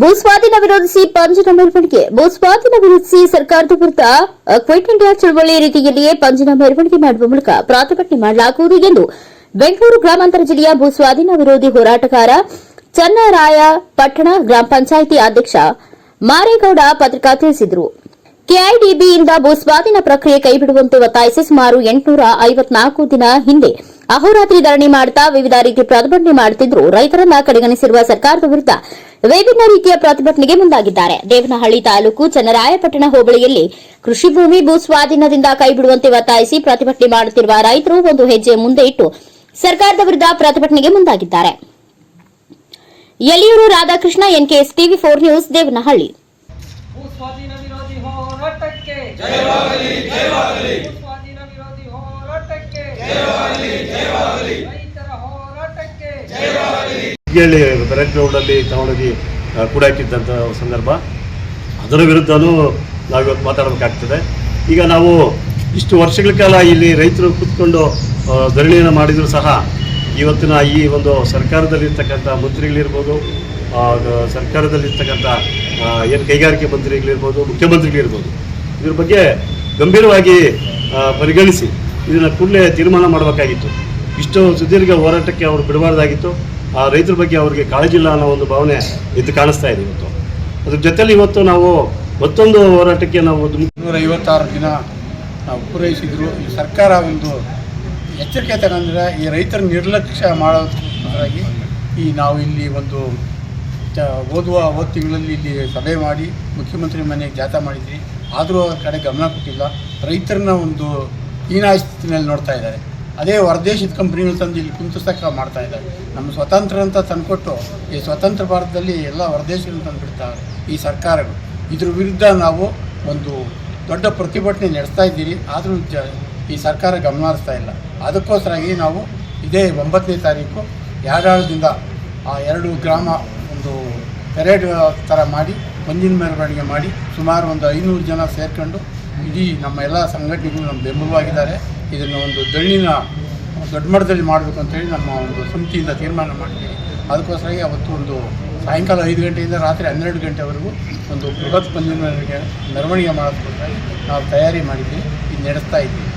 ಭೂಸ್ವಾಧೀನ ವಿರೋಧಿಸಿ ಪಂಜಿನ ಮೆರವಣಿಗೆ. ಭೂಸ್ವಾಧೀನ ವಿರೋಧಿಸಿ ಸರ್ಕಾರದ ವಿರುದ್ಧ ಕ್ವಿಟ್ ಇಂಡಿಯಾ ಚಳವಳಿ ರೀತಿಯಲ್ಲಿಯೇ ಪಂಜಿನ ಮೆರವಣಿಗೆ ಮಾಡುವ ಮೂಲಕ ಪ್ರತಿಭಟನೆ ಮಾಡಲಾಗುವುದು ಎಂದು ಬೆಂಗಳೂರು ಗ್ರಾಮಾಂತರ ಜಿಲ್ಲೆಯ ಭೂಸ್ವಾಧೀನ ವಿರೋಧಿ ಹೋರಾಟಗಾರ ಚನ್ನರಾಯ ಪಟ್ಟಣ ಗ್ರಾಮ ಪಂಚಾಯಿತಿ ಅಧ್ಯಕ್ಷ ಮಾರೇಗೌಡ ಪತ್ರಿಕಾ ತಿಳಿಸಿದರು. ಕೆಐಡಿಬಿಯಿಂದ ಭೂಸ್ವಾಧೀನ ಪ್ರಕ್ರಿಯೆ ಕೈಬಿಡುವಂತೆ ಒತ್ತಾಯಿಸಿ ಸುಮಾರು ಎಂಟುನೂರ ಐವತ್ನಾಲ್ಕು ದಿನ ಹಿಂದೆ ಅಹೋರಾತ್ರಿ ಧರಣಿ ಮಾಡುತ್ತಾ ವಿವಿಧ ರೀತಿ ಪ್ರತಿಭಟನೆ ಮಾಡುತ್ತಿದ್ರು ರೈತರನ್ನ ಕಡೆಗಣಿಸಿರುವ ಸರ್ಕಾರದ ವಿರುದ್ಧ ವಿಭಿನ್ನ ರೀತಿಯ ಪ್ರತಿಭಟನೆಗೆ ಮುಂದಾಗಿದ್ದಾರೆ. ದೇವನಹಳ್ಳಿ ತಾಲೂಕು ಚನ್ನರಾಯಪಟ್ಟಣ ಹೋಬಳಿಯಲ್ಲಿ ಕೃಷಿ ಭೂಮಿ ಭೂ ಸ್ವಾಧೀನದಿಂದ ಕೈಬಿಡುವಂತೆ ಒತ್ತಾಯಿಸಿ ಪ್ರತಿಭಟನೆ ಮಾಡುತ್ತಿರುವ ರೈತರು ಒಂದು ಹೆಜ್ಜೆ ಮುಂದೆ ಇಟ್ಟು ಸರ್ಕಾರದ ವಿರುದ್ಧ ಪ್ರತಿಭಟನೆಗೆ ಮುಂದಾಗಿದ್ದಾರೆ. Yaliyur Radhakrishna NKS TV four news Devanahalli ಭೂಸ್ವಾಧೀನ ವಿರೋಧಿ ಹೋರಾಟಕ್ಕೆ ಜಯವಾಗಲಿ ಜಯವಾಗಲಿ ಭೂಸ್ವಾಧೀನ ವಿರೋಧಿ ಹೋರಾಟಕ್ಕೆ ಜಯವಾಗಲಿ ಜಯವಾಗಲಿ ರೈತರ ಹೋರಾಟಕ್ಕೆ ಹೇಳಿ ಬೆರೆಟ್ ಗ್ರೌಂಡಲ್ಲಿ ತಗೊಂಡೋಗಿ ಕೂಡ ಕೂಡಾಕಿದ್ದಂಥ ಸಂದರ್ಭ. ಅದರ ವಿರುದ್ಧನೂ ನಾವಿವತ್ತು ಮಾತಾಡಬೇಕಾಗ್ತದೆ. ಈಗ ನಾವು ಇಷ್ಟು ವರ್ಷಗಳ ಕಾಲ ಇಲ್ಲಿ ರೈತರು ಕೂತ್ಕೊಂಡು ಧರಣಿಯನ್ನು ಮಾಡಿದರೂ ಸಹ ಇವತ್ತಿನ ಈ ಒಂದು ಸರ್ಕಾರದಲ್ಲಿರ್ತಕ್ಕಂಥ ಮಂತ್ರಿಗಳಿರ್ಬೋದು ಸರ್ಕಾರದಲ್ಲಿರ್ತಕ್ಕಂಥ ಏನು ಕೈಗಾರಿಕೆ ಮಂತ್ರಿಗಳಿರ್ಬೋದು ಮುಖ್ಯಮಂತ್ರಿಗಳಿರ್ಬೋದು ಇದ್ರ ಬಗ್ಗೆ ಗಂಭೀರವಾಗಿ ಪರಿಗಣಿಸಿ. ಇದನ್ನು ಕೂಡಲೇ ತೀರ್ಮಾನ ಮಾಡಬೇಕಾಗಿತ್ತು. ಇಷ್ಟು ಸುದೀರ್ಘ ಹೋರಾಟಕ್ಕೆ ಅವರು ಬಿಡಬಾರ್ದಾಗಿತ್ತು. ಆ ರೈತರ ಬಗ್ಗೆ ಅವರಿಗೆ ಕಾಳಜಿ ಇಲ್ಲ ಅನ್ನೋ ಒಂದು ಭಾವನೆ ಎದ್ದು ಕಾಣಿಸ್ತಾ ಇದೆ ಇವತ್ತು. ಅದ್ರ ಜೊತೆಲಿ ಇವತ್ತು ನಾವು ಮತ್ತೊಂದು ಹೋರಾಟಕ್ಕೆ ನಾವು ಒಂದು ನೂರ ಐವತ್ತಾರು ದಿನ ನಾವು ಪೂರೈಸಿದ್ರು. ಈ ಸರ್ಕಾರ ಒಂದು ಎಚ್ಚರಿಕೆ ತಗೊಂಡ್ರೆ ಈ ರೈತರ ನಿರ್ಲಕ್ಷ್ಯ ಮಾಡೋದ್ರಾಗಿ ಈ ನಾವು ಇಲ್ಲಿ ಒಂದು ಓದುವ ಓದ್ ತಿಂಗಳಲ್ಲಿ ಇಲ್ಲಿ ಸಭೆ ಮಾಡಿ ಮುಖ್ಯಮಂತ್ರಿ ಮನೆಗೆ ಜಾಥಾ ಮಾಡಿದ್ವಿ. ಆದರೂ ಆ ಕಡೆ ಗಮನ ಕೊಟ್ಟಿಲ್ಲ. ರೈತರನ್ನ ಒಂದು ಹೀನಾಯ ಸ್ಥಿತಿನಲ್ಲಿ ನೋಡ್ತಾ ಇದ್ದಾರೆ. ಅದೇ ಹೊರದೇಶದ ಕಂಪ್ನಿಗಳು ತಂದು ಇಲ್ಲಿ ಕುಂತುಸ್ತಕ ಮಾಡ್ತಾ ಇದ್ದಾರೆ. ನಮ್ಮ ಸ್ವತಂತ್ರ ಅಂತ ತಂದುಕೊಟ್ಟು ಈ ಸ್ವತಂತ್ರ ಭಾರತದಲ್ಲಿ ಎಲ್ಲ ಹೊರದೇಶಗಳನ್ನು ತಂದುಬಿಡ್ತಾರೆ ಈ ಸರ್ಕಾರಗಳು. ಇದ್ರ ವಿರುದ್ಧ ನಾವು ಒಂದು ದೊಡ್ಡ ಪ್ರತಿಭಟನೆ ನಡೆಸ್ತಾ ಇದ್ದೀರಿ. ಆದರೂ ಈ ಸರ್ಕಾರ ಗಮನ ಹರಿಸ್ತಾ ಇಲ್ಲ. ಅದಕ್ಕೋಸ್ಕರಾಗಿ ನಾವು ಇದೇ ಒಂಬತ್ತನೇ ತಾರೀಕು ಯಾರ್ಯಾರದಿಂದ ಆ ಎರಡು ಗ್ರಾಮ ಒಂದು ಪೆರೇಡ್ ಥರ ಮಾಡಿ ಮಂಜಿನ ಮೆರವಣಿಗೆ ಮಾಡಿ ಸುಮಾರು ಒಂದು ಐನೂರು ಜನ ಸೇರ್ಕೊಂಡು ಇಡೀ ನಮ್ಮ ಎಲ್ಲ ಸಂಘಟನೆಗಳು ನಮ್ಮ ಬೆಂಬಲವಾಗಿದ್ದಾರೆ. ಇದನ್ನು ಒಂದು ದಳ್ಳಿನ ದೊಡ್ಡ ಮಟ್ಟದಲ್ಲಿ ಮಾಡಬೇಕು ಅಂತೇಳಿ ನಮ್ಮ ಒಂದು ಸಮಿತಿಯಿಂದ ತೀರ್ಮಾನ ಮಾಡ್ತೀವಿ ಅದಕ್ಕೋಸ್ಕರ ಅವತ್ತು ಒಂದು ಸಾಯಂಕಾಲ ಐದು ಗಂಟೆಯಿಂದ ರಾತ್ರಿ ಹನ್ನೆರಡು ಗಂಟೆವರೆಗೂ ಒಂದು ಬೃಹತ್ ಪಂದ್ಯ ಮೆರವಣಿಗೆ ಮಾಡೋದಕ್ಕೋಸ್ಕರ ನಾವು ತಯಾರಿ ಮಾಡಿದ್ದೀವಿ. ಇದು ನಡೆಸ್ತಾ ಇದ್ದೀವಿ.